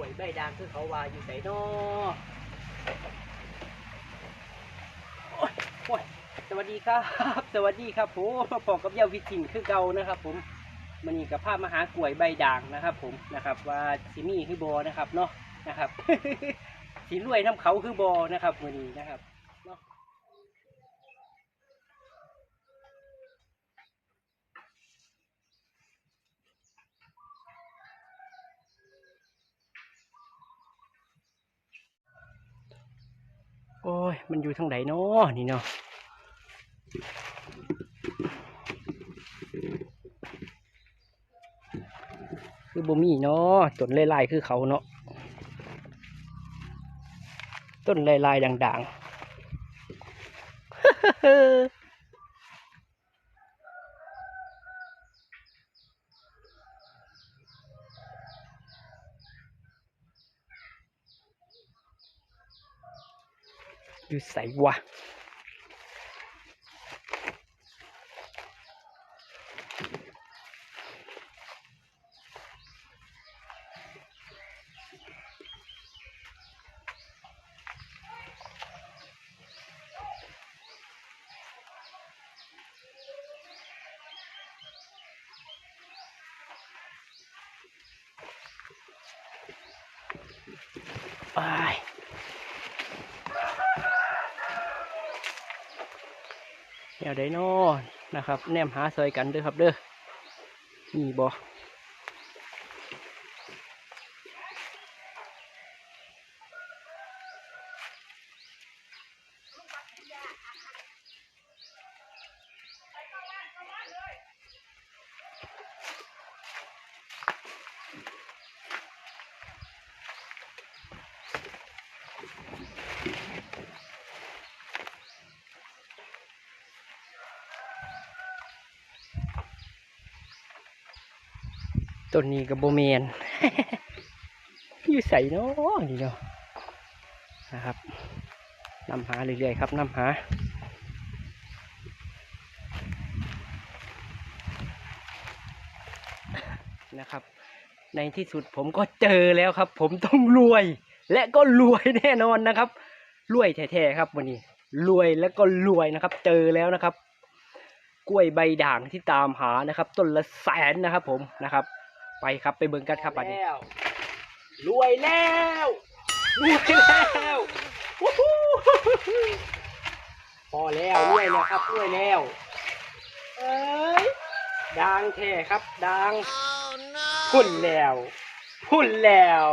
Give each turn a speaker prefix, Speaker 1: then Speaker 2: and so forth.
Speaker 1: วยใบด่างคือเขาวาอยู่ไสนอโอ้ยโอ้ยสวัสดีครับ สวัสดีครับผมมาพอกับเยาวิจินคือเก่านะครับ ผมมันนี่กับภาพมหากล้วยใบด่างนะครับ ผมนะครับ ว่าสิมีคือบอนะครับเนาะนะครับสีรวยน้ำเขาคือบอนะครับมือนี้นะครับเนาะ โอ้ย มันอยู่ทางไหนเนาะนี่เนาะคือบ่มีเนาะต้นลายๆคือเขาเนาะต้นลายๆด่างๆ อยู่ใส่ แนวไดโนนนะครับ แนมหาซอยกันเด้อครับเด้อมีบ่ ต้นนี้กับโบเมนอยู่ใส่เนาะนี่เนาะนะครับนำหาเรื่อยๆครับนำหานะครับ ในที่สุดผมก็เจอแล้วครับ ผมต้องรวย และก็รวยแน่นอนนะครับ รวยแท้ๆครับวันนี้ รวยแล้วก็รวยนะครับ เจอแล้วนะครับ กล้วยใบด่างที่ตามหานะครับ ต้นละแสนนะครับผมนะครับ ไปครับไปเบิ่งกันครับบัดนี้รวยแล้วรวยแล้ววู้ฮู้พอแล้วรวยแล้วครับรวยแล้วเอ้ยดังแท้ครับดังพุ่นแล้ว พุ่นแล้ว